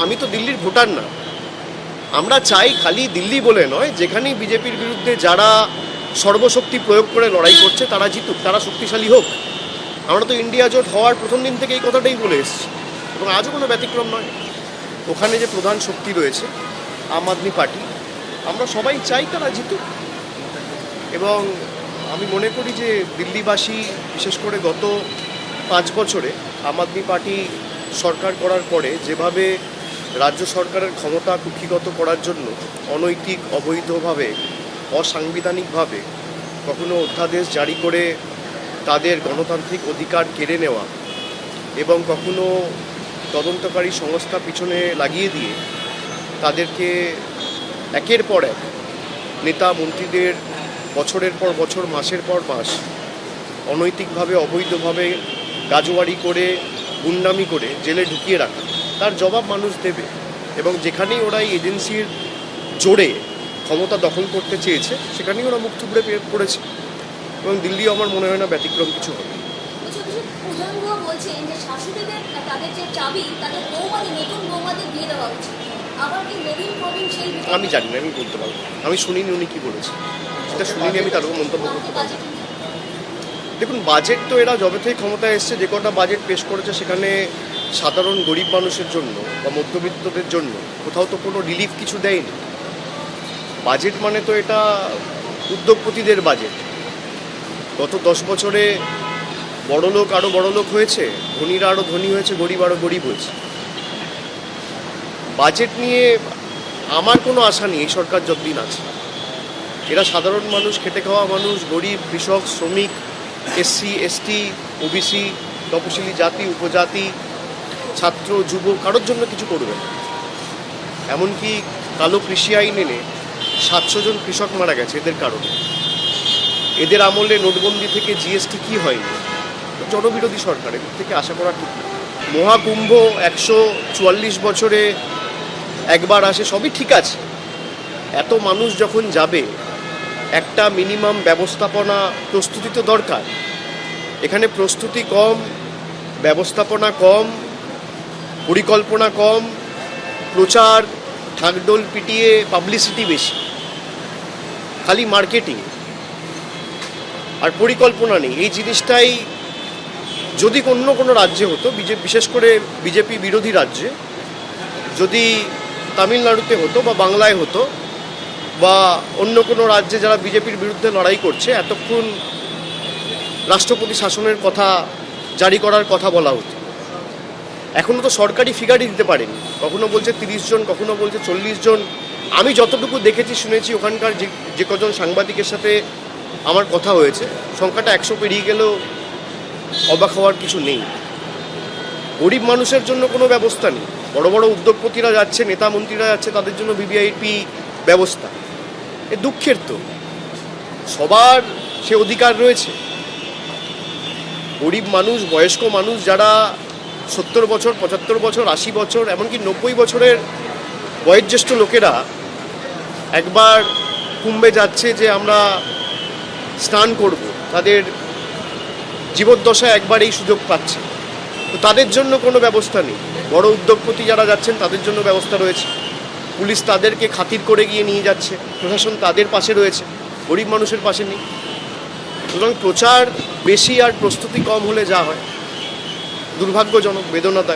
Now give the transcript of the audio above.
আমি তো দিল্লির ভোটার না। আমরা চাই খালি দিল্লি বলে নয়, যেখানেই বিজেপির বিরুদ্ধে যারা সর্বশক্তি প্রয়োগ করে লড়াই করছে, তারা জিতুক, তারা শক্তিশালী হোক। আমরা তো ইন্ডিয়া জোট হওয়ার প্রথম দিন থেকে এই কথাটাই বলে এসেছি। এবং আজও কোনো ব্যতিক্রম নয়। ওখানে যে প্রধান শক্তি রয়েছে, আম আদমি পার্টি, আমরা সবাই চাই তারা জিতুক। এবং আমি মনে করি যে দিল্লিবাসী, বিশেষ করে গত পাঁচ বছরে, আম আদমি পার্টি সরকার করার পরে যেভাবে রাজ্য সরকারের ক্ষমতা কুক্ষিগত করার জন্য অনৈতিক, অবৈধভাবে, অসাংবিধানিকভাবে কখনো অধ্যাদেশ জারি করে তাদের গণতান্ত্রিক অধিকার কেড়ে নেওয়া এবং কখনো তদন্তকারী সংস্থা পিছনে লাগিয়ে দিয়ে তাদেরকে একের পর এক নেতা মন্ত্রীদের বছরের পর বছর, মাসের পর মাস অনৈতিকভাবে, অবৈধভাবে গাজোয়ারি করে, গুন্ডামি করে জেলে ঢুকিয়ে রাখা। তার জবাব মানুষ দেবে। এবং যেখানেই ওরা এই এজেন্সির জোরে ক্ষমতা দখল করতে চেয়েছে সেখানেই ওরা মুখ থুবড়ে পেয়ে পড়েছে। এবং দিল্লি আমার মনে হয় না ব্যতিক্রম কিছু হবে। কিছু কিছু প্রধানগুলো বলছেন যে শাশুড়িদের তাদের যে চাবি তাদের বৌমাদের নতুন বৌমাদের দিয়ে দেওয়া উচিত আবার কি নবীন প্রবীণ সেই আমি জানি না আমি বলতে পারব। আমি শুনিনি উনি কি বলেছে সেটা শুনিনি আমি তার উপর মন্তব্য করতে পারব। দেখুন বাজেট তো এরা যবে থেকে ক্ষমতায় এসছে যে কটা বাজেট পেশ করেছে সেখানে সাধারণ গরিব মানুষের জন্য বা মধ্যবিত্তদের জন্য কোথাও তো কোনো রিলিফ কিছু দেয়নি। বাজেট মানে তো এটা উদ্যোগপতিদের বাজেট গত দশ বছরে বড়লোক আরও বড়লোক হয়েছে, ধনীরা আরও ধনী হয়েছে, গরিব আরও গরিব হয়েছে। বাজেট নিয়ে আমার কোনো আশা নেই, এই সরকার যতদিন আছে। এরা সাধারণ মানুষ, খেটে খাওয়া মানুষ, গরিব, কৃষক, শ্রমিক, এসসি, এসটি, ওবিসি, তপশিলি জাতি, উপজাতি ছাত্র যুব কারোর জন্য কিছু করবে না। এমনকি কালো কৃষি আইন এনে সাতশো জন কৃষক মারা গেছে এদের কারণে। এদের আমলে নোটবন্দি থেকে জিএসটি কি হয়নি? জনবিরোধী সরকার, এদের থেকে আশা করা ঠিক না। মহাকুম্ভ একশো চুয়াল্লিশ বছরে একবার আসে, সবই ঠিক আছে। এত মানুষ যখন যাবে, একটা মিনিমাম ব্যবস্থাপনা প্রস্তুতি তো দরকার। এখানে প্রস্তুতি কম, ব্যবস্থাপনা কম পরিকল্পনা কম, প্রচার ঢাকডোল পিটিয়ে পাবলিসিটি বেশি। খালি মার্কেটিং আর পরিকল্পনা নেই। এই জিনিসটাই যদি অন্য কোনো রাজ্যে হতো, বিজে বিশেষ করে বিজেপি বিরোধী রাজ্যে, যদি তামিলনাড়ুতে হতো বা বাংলায় হতো, বা অন্য কোনো রাজ্যে যারা বিজেপির বিরুদ্ধে লড়াই করছে, এতক্ষণ রাষ্ট্রপতি শাসনের কথা, জারি করার কথা বলা হতো। এখনও তো সরকারি ফিগারই দিতে পারেনি। কখনো বলছে তিরিশ জন, কখনো বলছে চল্লিশ জন। আমি যতটুকু দেখেছি, শুনেছি ওখানকার যে যে কজন সাংবাদিকের সাথে আমার কথা হয়েছে, সংখ্যাটা একশো পেরিয়ে গেলেও অবাক হওয়ার কিছু নেই। গরিব মানুষের জন্য কোনো ব্যবস্থা নেই। বড় বড় উদ্যোগপতিরা যাচ্ছে, নেতা মন্ত্রীরা যাচ্ছে, তাদের জন্য ভিভিআইপি ব্যবস্থা। এ দুঃখের তো। সবার সে অধিকার রয়েছে। গরিব মানুষ, বয়স্ক মানুষ যারা সত্তর বছর, পঁচাত্তর বছর, আশি বছর, এমনকি নব্বই বছরের বয়োজ্যেষ্ঠ লোকেরা একবার কুম্ভে যাচ্ছে যে আমরা স্নান করব। তাদের জীবদ্দশায় একবার এই সুযোগ পাচ্ছে। তো তাদের জন্য কোনো ব্যবস্থা নেই। বড় উদ্যোগপতি যারা যাচ্ছেন, তাদের জন্য ব্যবস্থা রয়েছে। পুলিশ তাদেরকে খাতির করে গিয়ে নিয়ে যাচ্ছে। প্রশাসন তাদের পাশে রয়েছে। গরিব মানুষের পাশে নেই। সুতরাং প্রচার বেশি আর প্রস্তুতি কম হলে যা হয়। দুর্ভাগ্যজনক বেদনাদায়ক।